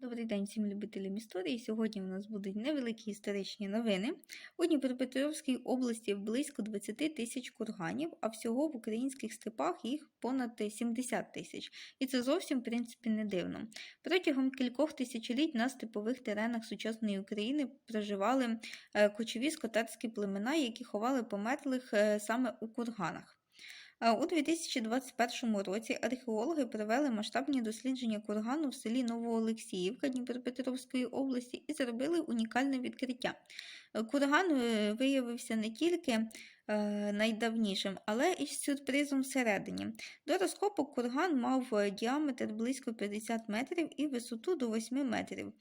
Добрий день всім любителям історії. Сьогодні у нас будуть невеликі історичні новини. У Дніпропетровській області близько 20 тисяч курганів, а всього в українських степах їх понад 70 тисяч. І це зовсім, в принципі, не дивно. Протягом кількох тисячоліть на степових теренах сучасної України проживали е, кочові скотарські племена, які ховали померлих е, саме у курганах. Е, У 2021 році археологи провели масштабні дослідження кургану в селі Новоолексіївка Дніпропетровської області і зробили унікальне відкриття. Е, Курган е, виявився не тільки найдавнішим, але і з сюрпризом всередині. До розкопу курган мав діаметр близько 50 метрів і висоту до 8 метрів.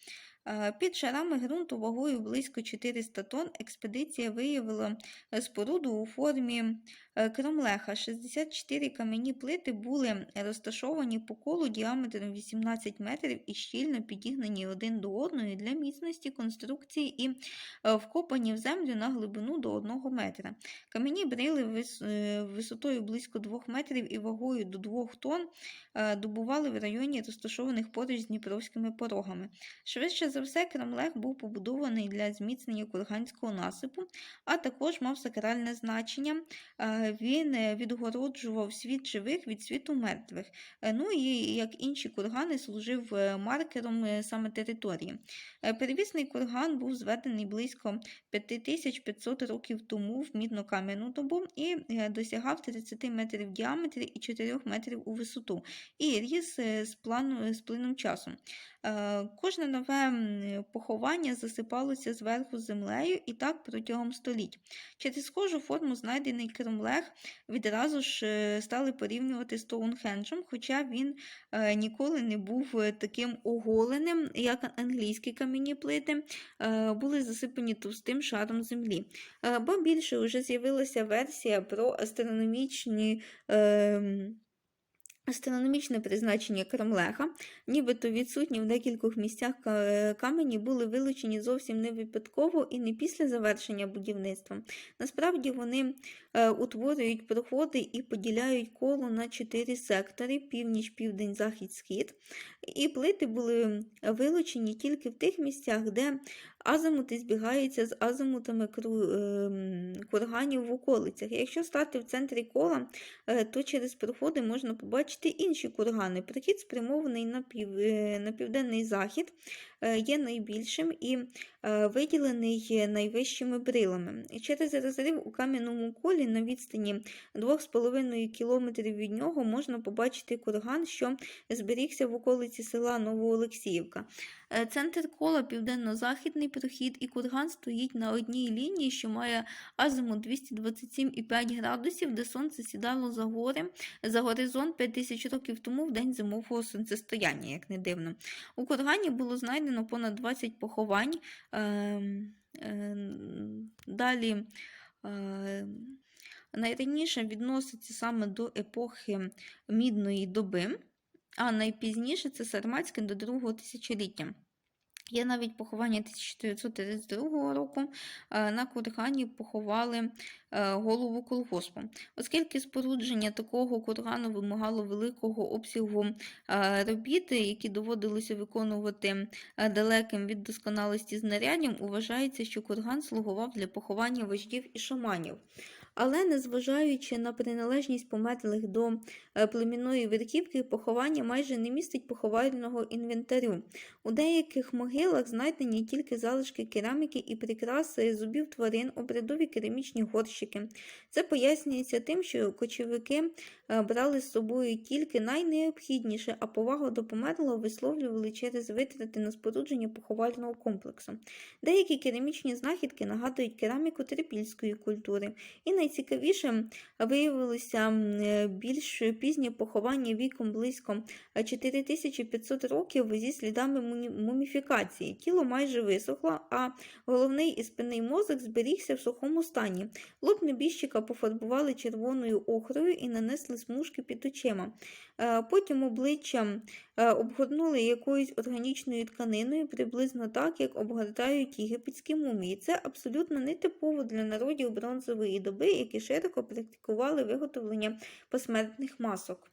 Е, Під шарами ґрунту вагою близько 400 тонн експедиція виявила е, споруду у формі е, кромлеха. 64 кам'яні плити були розташовані по колу діаметром 18 метрів і щільно підігнані один до одної для міцності конструкції і вкопані в землю на глибину до 1 метра. Кам'яні брили висотою близько 2 метрів і вагою до 2 тонн добували в районі розташованих поруч з Дніпровськими порогами. Швидше за все, Кремлех був побудований для зміцнення курганського насипу, а також мав сакральне значення. Е, Він е, відгороджував світ живих від світу мертвих. Е, Ну і як інші кургани, служив маркером саме території. Первісний курган був зведений близько 5500 років тому в мідно-кам'яну добу і досягав 30 метрів в діаметрі і 4 метрів у висоту, і ріс з, плану, з плином часу. Кожне нове поховання засипалося зверху землею і так протягом століть. Через схожу форму знайдений кремлех відразу ж е, стали порівнювати з Стоунхенджем, хоча він е, ніколи не був е, таким оголеним, як англійські кам'яні плити, е, були засипані товстим шаром землі. Е, Бо більше вже з'явилася версія про астрономічні. Астрономічне призначення Кремлеха, нібито відсутні в декількох місцях камені були вилучені зовсім не випадково і не після завершення будівництва. Насправді вони е, утворюють проходи і поділяють коло на чотири сектори: північ, південь, захід, схід. І плити були вилучені тільки в тих місцях, де азимути збігаються з азимутами ем, курганів в околицях. Якщо стати в центрі кола, е, то через проходи можна побачити інші кургани. Прохід спрямований е, на південний захід, є найбільшим і е, виділений найвищими брилами. Через розрив у кам'яному колі на відстані 2,5 кілометрів від нього можна побачити курган, що зберігся в околиці села Новоолексіївка. Е, Центр кола південно-західний прохід і курган стоїть на одній лінії, що має азимут 227,5 градусів, де сонце сідало за гори, за горизонт 5000 років тому в день зимового сонцестояння, як не дивно. У кургані було знайдено понад 20 поховань. Ем, ем, Далі е, найраніше відноситься саме до епохи мідної доби, а найпізніше це Сарматське до другого тисячоліття. Є навіть поховання 1932 року. е, На кургані поховали е, голову колгоспу. Оскільки спорудження такого кургану вимагало великого обсягу е, робіт, які доводилося виконувати далеким від досконалості знаряддям, вважається, що курган слугував для поховання вождів і шаманів. Але незважаючи на приналежність померлих до е, племінної верхівки, поховання майже не містить поховального інвентарю. У деяких могилах знайдені тільки залишки кераміки і прикраси зубів тварин, обрядові керамічні горщики. Це пояснюється тим, що кочівники е, брали з собою тільки найнеобхідніше, а повагу до померлого висловлювали через витрати на спорудження поховального комплексу. Деякі керамічні знахідки нагадують кераміку трипільської культури. І найцікавішим виявилося е, більш пізнє поховання віком близько е, 4500 років зі слідами муміфікації. Тіло майже висохло, а головний і спинний мозок зберігся в сухому стані. Лоб небіжчика пофарбували червоною охрою і нанесли смужки під очима. Е, Потім обличчя е, обгорнули якоюсь органічною тканиною, приблизно так, як обгортають єгипетські мумії. Це абсолютно нетипово для народів бронзової доби, які широко практикували виготовлення посмертних масок.